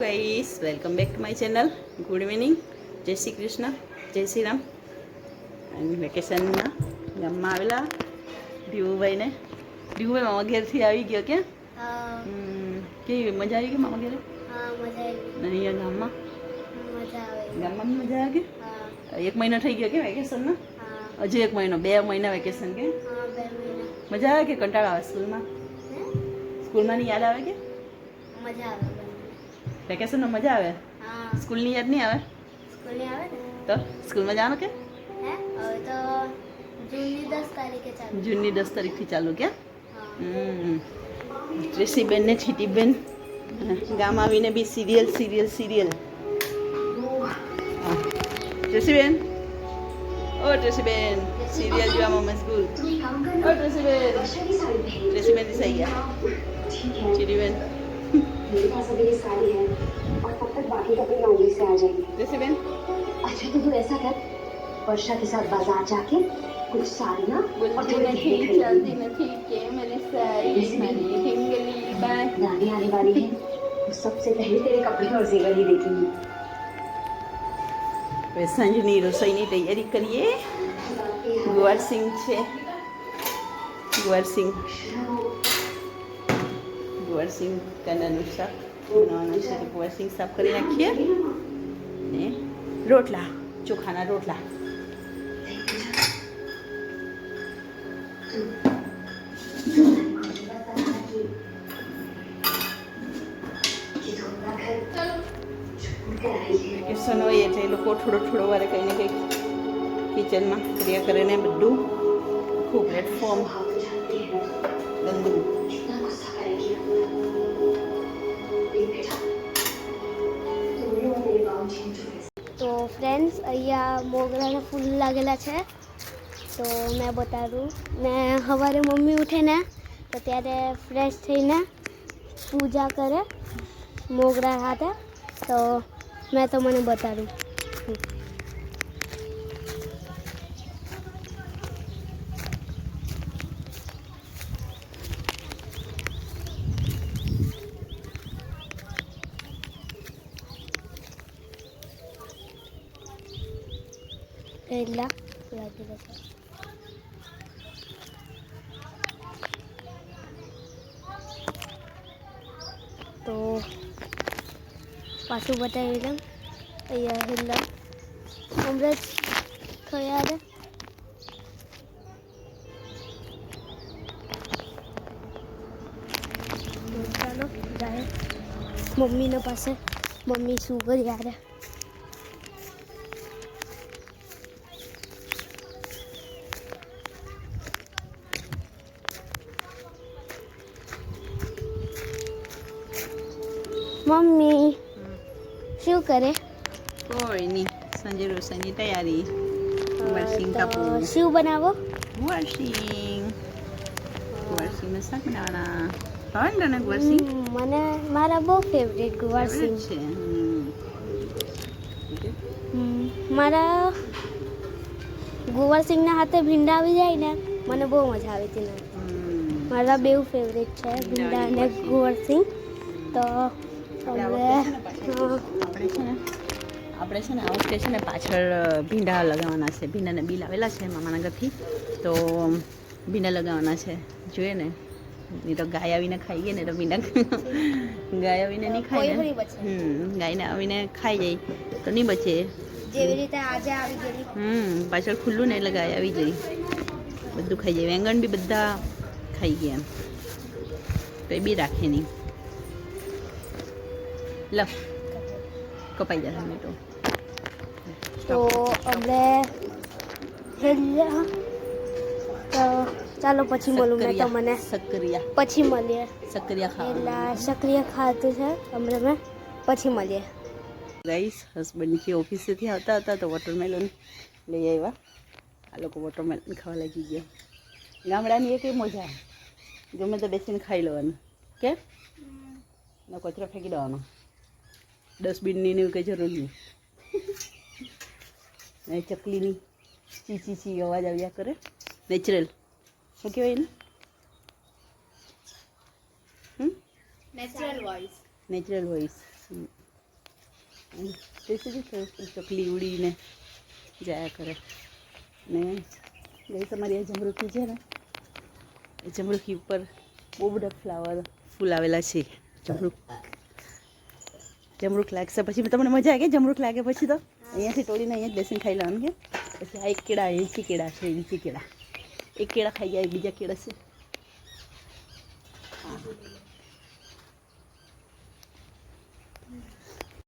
Guys welcome back to my channel good evening જય શ્રી કૃષ્ણ જય શ્રી રામ અને વેકેશનમાં ગામમાં આવેલા ધીવુભાઈને ધીવુભાઈ મામા ઘેરથી આવી ગયો કે? કેવી મજા આવી ગઈ મામા ઘેરે? અહીંયા ગામમાં? ગામમાં મજા આવી ગઈ એક મહિનો થઈ ગયો કે વેકેશનનો હજુ એક મહિનો બે મહિના વેકેશન કે? મજા આવે કે કંટાળો આવે સ્કૂલમાં? સ્કૂલમાંની યાદ આવે કે? મજા આવે. વેકેશનમાં મજા આવે? હા. સ્કૂલની યાદ નહીં આવે? સ્કૂલની આવે ને? તો સ્કૂલમાં જવાનું કે? હે? હવે તો જૂનની દસ તારીખે ચાલુ. જૂનની દસ તારીખથી ચાલુ કે? હા. હમ. ટ્રેસીબેન ને છીટીબેન ગામ આવીને બી સિરિયલ સિરિયલ સિરિયલ. ટ્રેસીબેન ઓ ટ્રેસીબેન સિરિયલ જોવામાં મશગુલ ઓ ટ્રેસીબેન ટ્રેસીબેન દિસ આવી ગયા. છીટીબેન मेरे पास अभी ये साड़ी है और तब तक बाकी कपड़े नौकरी से आ जाएंगे ટ્રેસીબેન अच्छा तो तू ऐसा कर वर्षा के साथ बाजार जाके कुछ साड़ियाँ और थोड़े गहने खरीद ले। નથી કે મારી સાડી મારી હિંગલી બાય नानी आने वाली है तो सबसे पहले तेरे कपड़े और जेवर ही देखेंगी હવે સાંજની રસોઈની તૈયારી કરીએ ગુવારસિંગ છે ગુવારસિંગ ગુવારસિંગ કાંદાનું શાક બનાવવાનું છે તો ગુવારસિંગ સાફ કરી નાખીએ ને રોટલા ચોખાના રોટલા વેકેશન હોય એટલે એ લોકો થોડો થોડો વારે કંઈ ને કંઈક કિચનમાં ક્રિયા કરે ને બધું આખું પ્લેટફોર્મ ગંદુ ફ્રેન્ડ્સ અહીંયા મોગરાના ફૂલ લાગેલા છે. તો મેં બતાડું. ને સવારે મમ્મી ઉઠે ને તો ત્યારે ફ્રેશ થઈને પૂજા કરે મોગરા સાથે તો મેં તો મને બતાડું. એટલા લાગેલા છે તો પાછું બતાવી દઉં અહીંયા હિલ્લા હમણાં જ થયા હતા ચાલો જાય પાસે મમ્મી શું કરી યારે મમ્મી શું કરે? કોઈ નહીં સાંજે રસોઈની તૈયારી. ગુવારસિંગ તો શું બનાવો? ગુવારસિંગ ગુવારસિંગનું શાક બનાવવાના. ભાવે ને તને ગુવારસિંગ મને મારા બહુ ફેવરેટ ગુવારસિંગ છે મારા ગુવારસિંગના હાથે ભીંડા આવી જાય ને મને બહુ મજા આવે છે મારા બેવ ફેવરેટ છે ભીંડા અને ગોવરસિંગ તો આપણે છે ને આ વખતે છે ને પાછળ ભીંડા લગાવવાના છે. ભીંડાને બી લાવેલા છે મામાના ઘરથી. તો ભીંડા લગાવવાના છે. જોઈએ ને. નહીં તો ગાય આવીને ખાઈ ગઈ ને તો ભીંડા ગાય આવીને નહીં ખાય ને. હમ ગાયને આવીને ખાઈ જાય. તો નહીં બચે. જેવી રીતે આજે આવી ગઈ હમ પાછળ ખુલ્લું ને એટલે ગાય આવી જાય બધું ખાઈ જાય. વેંગણ બી બધા ખાઈ ગયા. એમ કંઈ બી રાખે નહીં. લ. કપાઈ જશે નહીં તો તો આપણે તો ચાલો પછી મળું મેં તમને. સક્રિયા પછી મળીએ. સક્રિયા ખા એટલે સક્રિયા ખાતું છે. હમણાં મેં. પછી મળીએ. ગાઈસ હસબન્ડથી ઓફિસેથી આવતા હતા તો વોટરમેલન લઈ આવ્યા. આ લોકો વોટરમેલન ખાવા લાગી ગયા. ગામડાની એક મજા ગમે તો બેસીને ખાઈ લેવાનું. કે કચરો ફેંકી દેવાનો. ડસ્ટબિનની ને એવું કંઈ જરૂર નહીં. અને ચકલીની ચી ચી ચી અવાજ આવ્યા કરે. નેચરલ. શું કહેવાય એને? નેચરલ વોઇસ નેચરલ વોઇસ ચકલી ઉડીને જાયા કરે. ને ગઈ તમારી આ જમરૂખી છે ને એ જમરૂખી ઉપર બહુ બધા ફ્લાવર ફૂલ આવેલા છે. જમરૂખ જમરૂખ લાગશે. પછી તમને મજા આવે કે જમરૂખ લાગે પછી તો? અહીંયાથી તોડીને અહીંયા જ બેસીને ખાઈ લેવાનું કે પછી આ એક કેળા એંચી કેળા છે ઇંચી કેળા. એક કેળા ખાઈ જાય બીજા કેળા છે.